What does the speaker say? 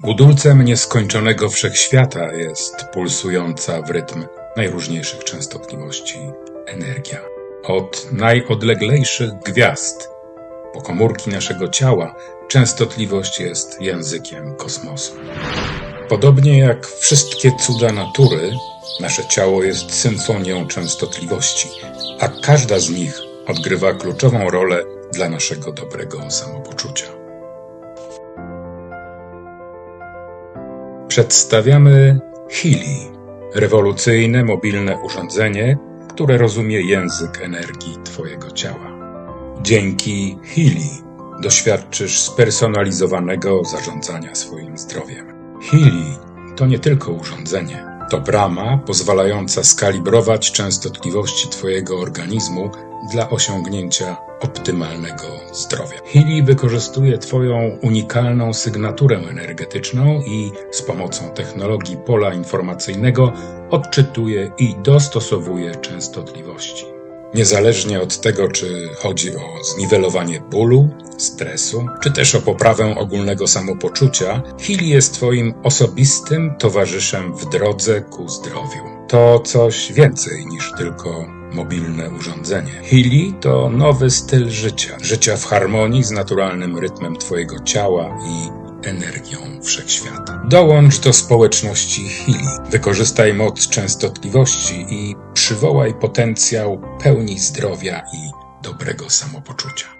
Budulcem nieskończonego wszechświata jest pulsująca w rytm najróżniejszych częstotliwości energia. Od najodleglejszych gwiazd po komórki naszego ciała częstotliwość jest językiem kosmosu. Podobnie jak wszystkie cuda natury, nasze ciało jest symfonią częstotliwości, a każda z nich odgrywa kluczową rolę dla naszego dobrego samopoczucia. Przedstawiamy Healy, rewolucyjne mobilne urządzenie, które rozumie język energii Twojego ciała. Dzięki Healy doświadczysz spersonalizowanego zarządzania swoim zdrowiem. Healy to nie tylko urządzenie, to brama pozwalająca skalibrować częstotliwości Twojego organizmu dla osiągnięcia optymalnego zdrowia. Healy wykorzystuje Twoją unikalną sygnaturę energetyczną i z pomocą technologii pola informacyjnego odczytuje i dostosowuje częstotliwości. Niezależnie od tego, czy chodzi o zniwelowanie bólu, stresu, czy też o poprawę ogólnego samopoczucia, Healy jest Twoim osobistym towarzyszem w drodze ku zdrowiu. To coś więcej niż tylko mobilne urządzenie. Healy to nowy styl życia. Życia w harmonii z naturalnym rytmem Twojego ciała i energią wszechświata. Dołącz do społeczności Healy. Wykorzystaj moc częstotliwości i przywołaj potencjał pełni zdrowia i dobrego samopoczucia.